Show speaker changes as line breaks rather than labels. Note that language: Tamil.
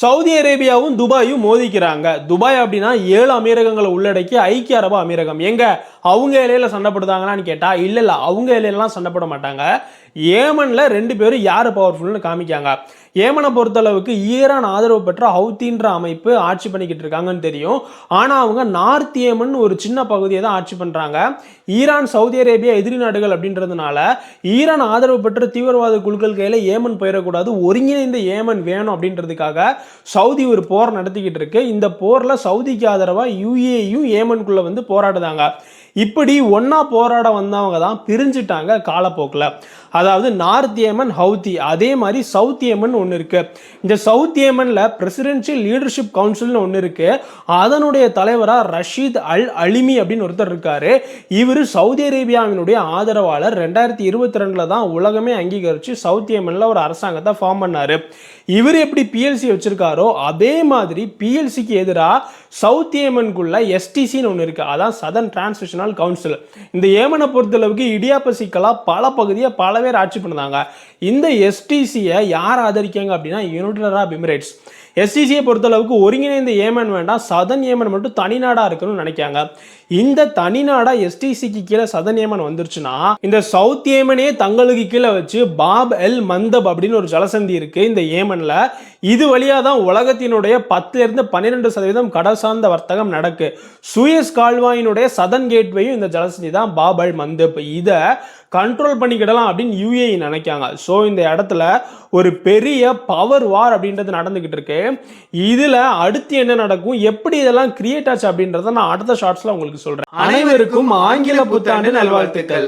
சவுதி அரேபியாவும் துபாயும் மோதிக்கிறாங்க. துபாய் அப்படின்னா ஏழு அமீரகங்களை உள்ளடக்கி ஐக்கிய அரபு அமீரகம். எங்க? அவங்க இலையில சண்டைப்படுதாங்களான்னு கேட்டா இல்ல இல்ல அவங்க இலையிலாம் சண்டைப்பட மாட்டாங்க. ஏமனில் ரெண்டு பேரும் யார் பவர்ஃபுல்னு காமிக்காங்க. ஏமனை பொறுத்தளவுக்கு ஈரான் ஆதரவு பெற்ற ஹவுத்தின்ற அமைப்பு ஆட்சி பண்ணிக்கிட்டு இருக்காங்கன்னு தெரியும். ஆனால் அவங்க நார்த் ஏமன் ஒரு சின்ன பகுதியை தான் ஆட்சி பண்ணுறாங்க ஈரான் சவுதி அரேபியா எதிரி நாடுகள் அப்படின்றதுனால ஈரான் ஆதரவு பெற்ற தீவிரவாத குழுக்கள் கையில் ஏமன் போயிடக்கூடாது. ஒருங்கிணைந்த ஏமன் வேணும் அப்படின்றதுக்காக சவுதி ஒரு போர் நடத்திக்கிட்டு இருக்கு. இந்த போரில் சவுதிக்கு ஆதரவாக யுஏயும் ஏமனுக்குள்ளே வந்து போராடுதாங்க. இப்படி ஒன்றா போராட வந்தவங்க தான் பிரிஞ்சுட்டாங்க காலப்போக்கில். அதாவது நார்த் ஏமன் ஹவுதி அதே மாதிரி சவுத் ஏமன் ஒன்று இருக்குது இந்த சவுத் ஏமனில் பிரசிடென்ஷியல் லீடர்ஷிப் கவுன்சில்னு ஒன்று இருக்குது அதனுடைய தலைவராக ரஷீத் அல் அலிமி அப்படின்னு ஒருத்தர் இருக்கார். இவர் சவுதி அரேபியாவினுடைய ஆதரவாளர். ரெண்டாயிரத்தி இருபத்தி ரெண்டில் தான் உலகமே அங்கீகரித்து சவுத் ஏமனில் ஒரு அரசாங்கத்தை ஃபார்ம் பண்ணார். இவர் எப்படி பிஎல்சி வச்சிருக்காரோ அதே மாதிரி பிஎல்சிக்கு எதிராக சவுத் ஏமனுக்குள்ள எஸ்டிசின்னு ஒன்று இருக்குது அதான் சதன் நேஷனல் கவுன்சில். இந்த ஏமனை பொறுத்தளவுக்கு இடியாப்ப சிக்கலா பல பகுதியை பல பேர் ஆட்சி பண்ணாங்க இந்த எஸ்டிசியை யார் ஆதரிக்காங்க அப்படின்னா யுனைடட் அரப் எமிரேட்ஸ். எஸ்டிசியை பொறுத்தளவுக்கு ஒருங்கிணைந்த ஏமன் வேண்டாம் சதன் ஏமன் மட்டும் தனிநாடாக இருக்கணும்னு நினைக்காங்க இந்த தனிநாடா எஸ்டிசிக்கு கீழே சதன் ஏமன் வந்துருச்சுன்னா இந்த சவுத் ஏமனே தங்களுக்கு கீழே வச்சு பாப் எல் மந்தப் அப்படின்னு ஒரு ஜலசந்தி இருக்கு இந்த ஏமன்ல. இது வழியாக தான் உலகத்தினுடைய பத்துல இருந்து பன்னிரெண்டு சதவீதம் கடல் சார்ந்த வர்த்தகம் நடக்கு. சுயஸ் கால்வாயினுடைய சதன் கேட்வேயும் இந்த ஜலசந்தி தான் பாப் அல் மந்தப். இதை கண்ட்ரோல் பண்ணிக்கிடலாம் அப்படின்னு யூஏஇ நினைக்காங்க. ஸோ இந்த இடத்துல ஒரு பெரிய பவர் வார் அப்படின்றது நடந்துகிட்டு இருக்கு. இதுல அடுத்து என்ன நடக்கும்? எப்படி இதெல்லாம் கிரியேட் ஆச்சு அப்படின்றத நான் அடுத்த ஷார்ட்ஸில் உங்களுக்கு சொல்றேன். அனைவருக்கும் ஆங்கில புத்தாண்டு நல்வாழ்த்துக்கள்.